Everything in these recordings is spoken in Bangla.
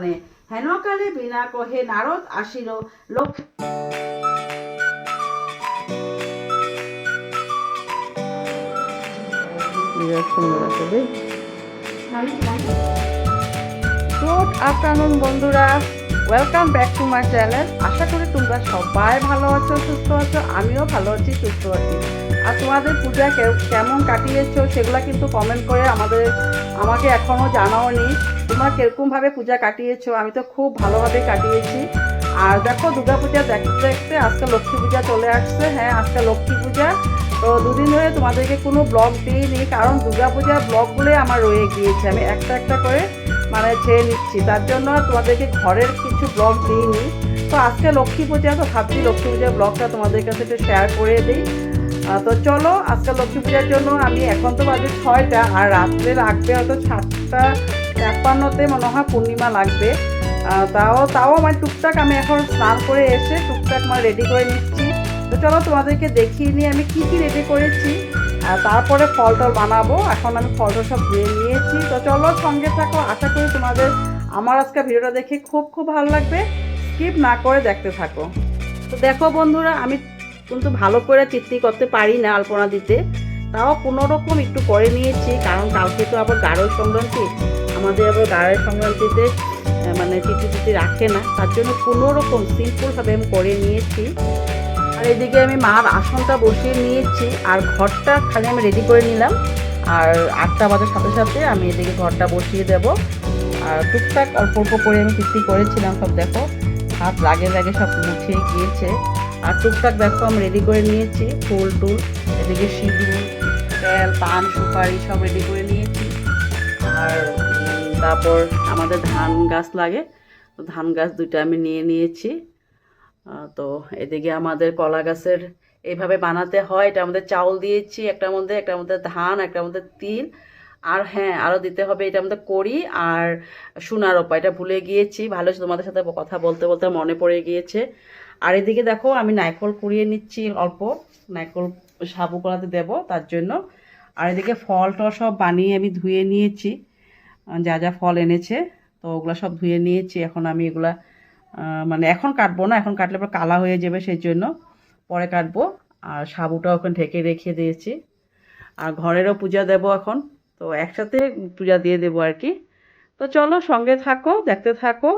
নয়নে হেনকালে বিনা কহে নারদ আসিল লক্ষ্মী বিরাট সুন্দর আছে বেশ গুড আফটারনুন বন্ধুরা। Welcome back to my channel আশা করি তোমরা সবাই ভালো আছো সুস্থ আছো আমিও ভালো আছি সুস্থ আছি। আর তোমাদের পূজা কেমন কাটিয়েছো সেগুলো কিন্তু কমেন্ট করে আমাদের আমাকে এখনও জানাওনি। তোমরা কীরকমভাবে পূজা কাটিয়েছো? আমি তো খুব ভালোভাবে কাটিয়েছি। আর দেখো দুর্গা পূজা দেখতে দেখতে আজকে লক্ষ্মী পূজা চলে আসছে। হ্যাঁ আজকে লক্ষ্মী পূজা। তো দুদিন ধরে তোমাদেরকে কোনো ব্লগ দিইনি, কারণ দুর্গা পূজার ব্লগগুলোই আমার রয়ে গিয়েছে। আমি একটা একটা করে মানে ছেড়ে নিচ্ছি। তার জন্য তোমাদেরকে ঘরের কিছু ব্লগ দিইনি। তো আজকে লক্ষ্মী পূজা, তো ভাবছি লক্ষ্মী পূজার ব্লগটা তোমাদের কাছে একটু শেয়ার করে দিই। তো চলো, আজকে লক্ষ্মী পূজার জন্য আমি এখন তো বাজে ছয়টা, আর রাত্রে লাগবে হয়তো সাতটা তেপ্পান্নতে মনে হয় পূর্ণিমা লাগবে। তাও তাও আমার টুকটাক আমি এখন স্নান করে এসে টুকটাক আমার রেডি করে নিচ্ছি। তো চলো, তোমাদেরকে দেখিয়ে নিয়ে আমি কী কী রেডি করেছি, আর তারপরে ফল টল বানাবো। এখন আমি ফল টল সব ধুয়ে নিয়েছি। তো চলো, সঙ্গে থাকো। আশা করি তোমাদের আমার আজকে ভিডিওটা দেখে খুব খুব ভালো লাগবে। স্কিপ না করে দেখতে থাকো। তো দেখো বন্ধুরা, আমি কিন্তু ভালো করে চিত্তি করতে পারি না আলপনা দিতে। তাও কোনো রকম একটু করে নিয়েছি, কারণ কালকে তো আবার গাঢ় সংক্রান্তি। আমাদের আবার গাঢ় সংক্রান্তিতে মানে চিঠি চিঠি রাখে না। তার জন্য কোনো রকম সিম্পলভাবে আমি করে নিয়েছি। আর এদিকে আমি মার আসনটা বসিয়ে নিয়েছি, আর ঘরটা খালি আমি রেডি করে নিলাম। আর আটটা বাজার সাথে সাথে আমি এদিকে ঘরটা বসিয়ে দেব। আর টুকটাক অল্প অল্প করে আমি চিত্তি করেছিলাম, সব দেখো। হাত লাগে লাগে সব মুছিয়ে গিয়েছে। আর টুকটাক দেখো আমি রেডি করে নিয়েছি, ফুল টুল, এদিকে সিঁদুর, তেল, পান, সুপারি সব রেডি করে নিয়েছি। আর তারপর আমাদের ধান গাছ লাগে, তো ধান গাছ দুইটা আমি নিয়ে নিয়েছি। তো এদিকে আমাদের কলা গাছের এইভাবে বানাতে হয়, এটা আমাদের চাউল দিয়েছি, একটার মধ্যে একটার মধ্যে ধান, একটার মধ্যে তিল। আর হ্যাঁ আরও দিতে হবে এটার মধ্যে করি আর সোনার ওপা এটা ভুলে গিয়েছি, ভালো তোমাদের সাথে কথা বলতে বলতে মনে পড়ে গিয়েছে। আর এদিকে দেখো, আমি নাইকল কুড়িয়ে নিচ্ছি অল্প। নাইকল সাবু করাতে দেবো তার জন্য। আর এদিকে ফল টল সব বানিয়ে আমি ধুয়ে নিয়েছি। যা যা ফল এনেছে, তো ওগুলো সব ধুয়ে নিয়েছি। এখন আমি এগুলা মানে এখন কাটবো না, এখন কাটলে পর কালা হয়ে যাবে সেই জন্য পরে কাটবো। আর সাবুটাও ওখানে ঢেকে রেখে দিয়েছি। আর ঘরেরও পূজা দেব এখন, তো একসাথে পূজা দিয়ে দেবো আর কি। তো চলো সঙ্গে থাকো, দেখতে থাকো।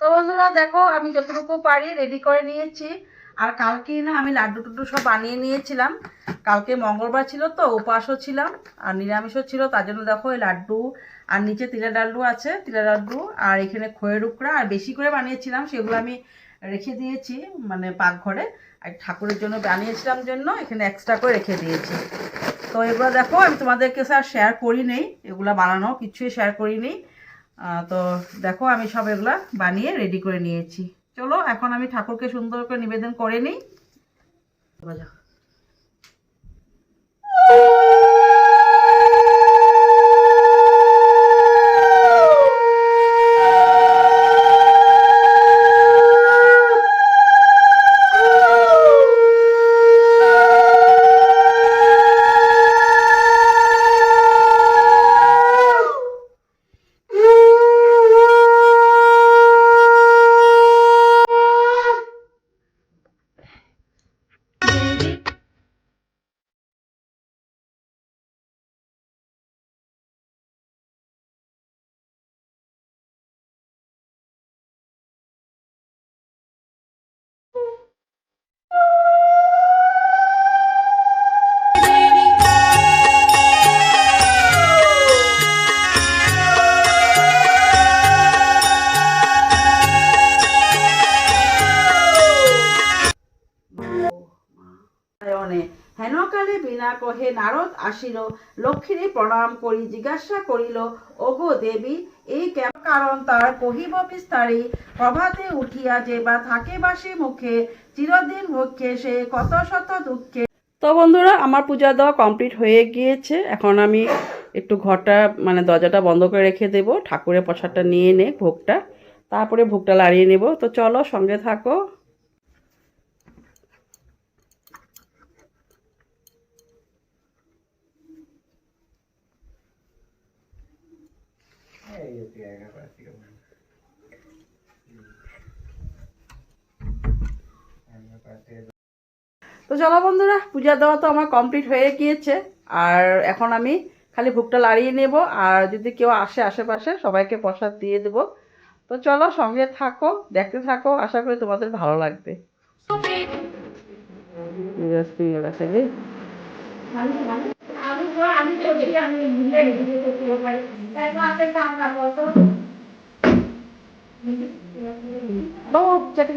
তো বন্ধুরা দেখো, আমি যতটুকু পারি রেডি করে নিয়েছি। আর কালকে না আমি লাড্ডু টুড্ডু সব বানিয়ে নিয়েছিলাম। কালকে মঙ্গলবার ছিল তো, উপাসও ছিলাম আর নিরামিষও ছিল, তার জন্য দেখো এই লাড্ডু আর নিচে তিলের লাড্ডু আছে, তিলের লাড্ডু আর এখানে খয়ের উকড়া আর বেশি করে বানিয়েছিলাম, সেগুলো আমি রেখে দিয়েছি মানে পাকঘরে। আর ঠাকুরের জন্য বানিয়েছিলাম জন্য, এখানে এক্সট্রা করে রেখে দিয়েছি। তো এগুলো দেখো, আমি তোমাদেরকে স্যার শেয়ার করি নেই, এগুলো বানানো কিছুই শেয়ার করি নেই। তো দেখো আমি সব এগুলা বানিয়ে রেডি করে নিয়েছি চলো, এখন আমি ঠাকুরকে সুন্দর করে নিবেদন করে নিই বাজাও। হেনকালে কহে, নারদ আসিল। লক্ষ্মীরে প্রণাম করি, জিজ্ঞাসা করিল, ওগো দেবী এই কেমন কারণ তার কহিব বিস্তারে? প্রভাতে উঠিয়া যে বা থাকে বাসি মুখে, চিরদিন ভক্ষে সে কত শত দুঃখে তো বন্ধুরা, আমার পূজা দেওয়া কমপ্লিট হয়ে গিয়েছে। এখন আমি একটু ঘরটা মানে দরজাটা বন্ধ করে রেখে দেবো। ঠাকুরের প্রসাদটা নিয়ে নে ভোগটা। তারপরে ভোগটা লাড়িয়ে নেব। তো চলো সঙ্গে থাকো। তো চলো বন্ধুরা পূজা দেওয়া তো আমার কমপ্লিট হয়ে গিয়েছে। আর এখন আমি খালি ভোগটা লাড়িয়ে নেব আর যদি কেউ আসে আশেপাশে সবাইকে প্রসাদ দিয়ে দেবো। তো চলো সঙ্গে থাকো দেখতে থাকো আশা করি তোমাদের ভালো লাগবে। আমি চলছি আমি তাই আমরা বলতো